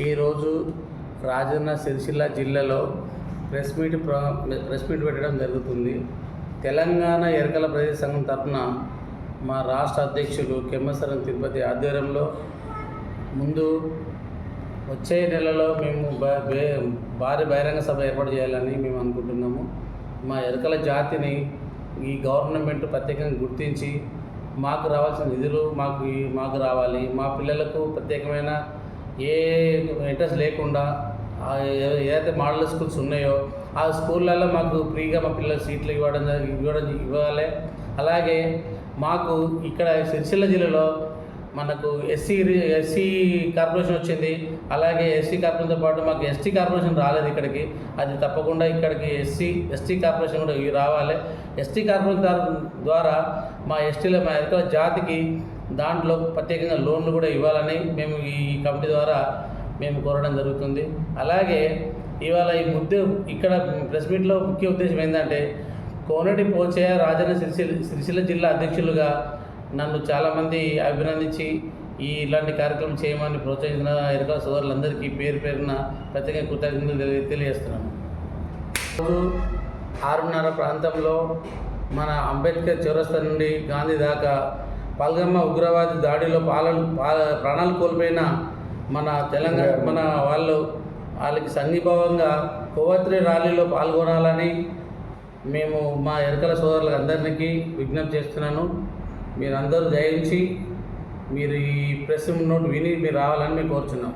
ఈరోజు రాజన్న సిరిసిల్ల జిల్లాలో press meet ప్ర ప్రెస్ మీట్ పెట్టడం జరుగుతుంది. తెలంగాణ ఎరకల ప్రదేశ సంఘం తరఫున మా రాష్ట్ర అధ్యక్షులు కెమ్మసరం తిరుపతి ఆధ్వర్యంలో ముందు వచ్చే నెలలో మేము భారీ బహిరంగ సభ ఏర్పాటు చేయాలని మేము అనుకుంటున్నాము. మా ఎరకల జాతిని ఈ గవర్నమెంట్ ప్రత్యేకంగా గుర్తించి మాకు రావాల్సిన నిధులు మాకు మాకు రావాలి. మా పిల్లలకు ప్రత్యేకమైన ఏ ఇంట్రెస్ట్ లేకుండా ఏదైతే మోడల్ స్కూల్స్ ఉన్నాయో ఆ స్కూళ్ళల్లో మాకు ఫ్రీగా మా పిల్లలకు సీట్లు ఇవ్వడం ఇవ్వడం ఇవ్వాలి. అలాగే మాకు ఇక్కడ సిరిసిల్ల జిల్లాలో మనకు ఎస్సీ ఎస్సీ కార్పొరేషన్ వచ్చింది. అలాగే ఎస్సీ కార్పొరేషన్తో పాటు మాకు ఎస్టీ కార్పొరేషన్ రాలేదు ఇక్కడికి. అది తప్పకుండా ఇక్కడికి ఎస్సీ ఎస్టీ కార్పొరేషన్ కూడా రావాలి. ఎస్టీ కార్పొరేషన్ ద్వారా- మా ఎస్టీలో మా ఎక్కడ జాతికి దాంట్లో ప్రత్యేకంగా లోన్లు కూడా ఇవ్వాలని మేము ఈ కమిటీ ద్వారా మేము కోరడం జరుగుతుంది. అలాగే ఇవాళ ఈ ముద్ద ఇక్కడ ప్రెస్ మీట్లో ముఖ్య ఉద్దేశం ఏంటంటే కోనటి పోచయ్య రాజన్న సిరిసిల్ల సిరిసిల్ల జిల్లా అధ్యక్షులుగా నన్ను చాలామంది అభినందించి ఈ ఇలాంటి కార్యక్రమం చేయమని ప్రోత్సహించిన ఎరుకల సోదరులందరికీ పేరు పేరున ప్రత్యేక కృతజ్ఞతలు తెలియజేస్తున్నాను. రోజు ఆరున్నర ప్రాంతంలో మన అంబేద్కర్ చౌరస్తా నుండి గాంధీ దాకా పల్గమ్మ ఉగ్రవాది దాడిలో పాలలు ప్రాణాలు కోల్పోయిన మన తెలంగాణ మన వాళ్ళు వాళ్ళకి సంఘీభావంగా కోవత్రి ర్యాలీలో పాల్గొనాలని మేము మా ఎరకల సోదరులకు అందరికీ విజ్ఞప్తి చేస్తున్నాను. మీరందరూ దయించి మీరు ఈ ప్రెస్ నోట్ విని మీరు రావాలని మేము కోరుచున్నాం.